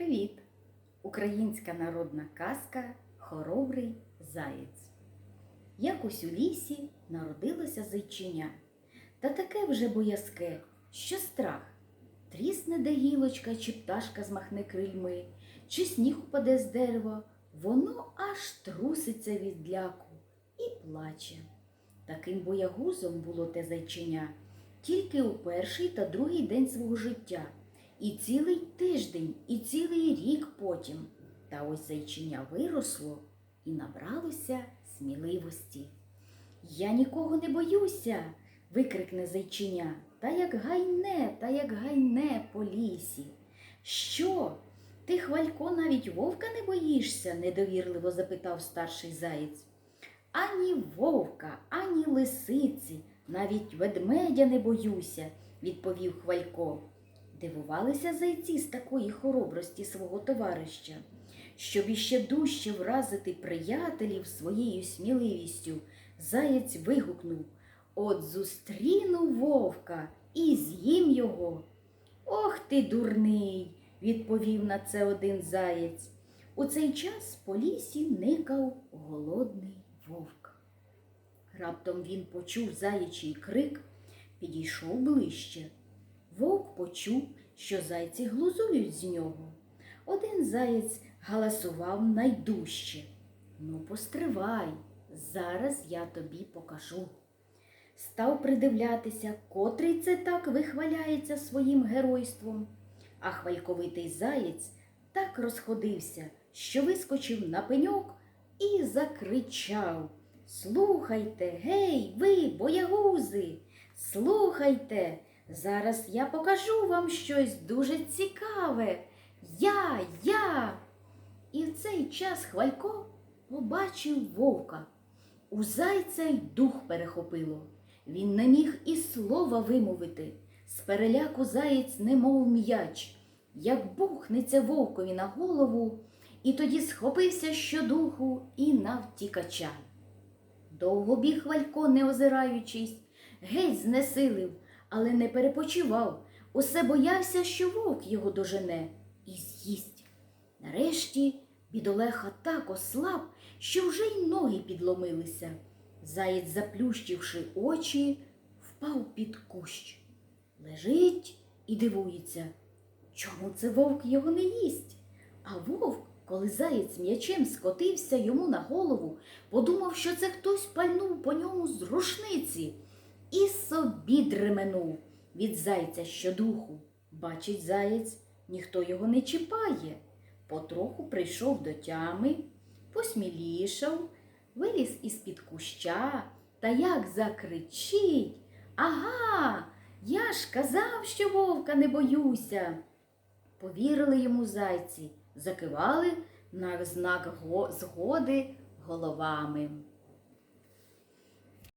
Привіт! Українська народна казка Хоробрий заєць. Якось у лісі народилося зайчиня, та таке вже боязке, що страх. Трісне де гілочка, чи пташка змахне крильми, чи сніг упаде з дерева, воно аж труситься від ляку і плаче. Таким боягузом було те зайчиня тільки у перший та другий день свого життя. І цілий тиждень, і цілий рік потім. Та ось зайчиня виросло і набралося сміливості. Я нікого не боюся, викрикне зайчиня, та як гайне, та як гайне по лісі. Що? Ти, хвалько, навіть вовка не боїшся? недовірливо запитав старший заєць. Ані вовка, ані лисиці, навіть ведмедя не боюся, відповів хвалько. Дивувалися зайці з такої хоробрості свого товариша. Щоб іще дужче вразити приятелів своєю сміливістю, заєць вигукнув От зустріну вовка і з'їм його. Ох ти, дурний, відповів на це один заєць. У цей час по лісі никав голодний вовк. Раптом він почув заячий крик, підійшов ближче. Вовк почув, що зайці глузують з нього. Один заєць галасував найдужче. Ну, постривай, зараз я тобі покажу. Став придивлятися, котрий це так вихваляється своїм геройством. А хвальковитий заєць так розходився, що вискочив на пеньок і закричав Слухайте, гей, ви, боягузи, слухайте. Зараз я покажу вам щось дуже цікаве. Я, я. І в цей час Хвалько побачив вовка. У зайця й дух перехопило. Він не міг і слова вимовити. З переляку заєць немов м'яч, як бухнеться вовкові на голову, і тоді схопився щодуху і навтікача. Довго біг Хвалько, не озираючись, геть знесилив, але не перепочивав. Усе боявся, що вовк його дожене і з'їсть. Нарешті бідолеха так ослаб, що вже й ноги підломилися. Заєць, заплющивши очі, впав під кущ. Лежить і дивується, чому це вовк його не їсть? А вовк, коли заєць м'ячем скотився йому на голову, подумав, що це хтось пальнув по ньому з рушниці і собі дременув від зайця щодуху. Бачить заєць, ніхто його не чіпає. Потроху прийшов до тями, посмілішав, виліз із-під куща та як закричить. Ага, я ж казав, що вовка не боюся. Повірили йому зайці, закивали на знак згоди головами.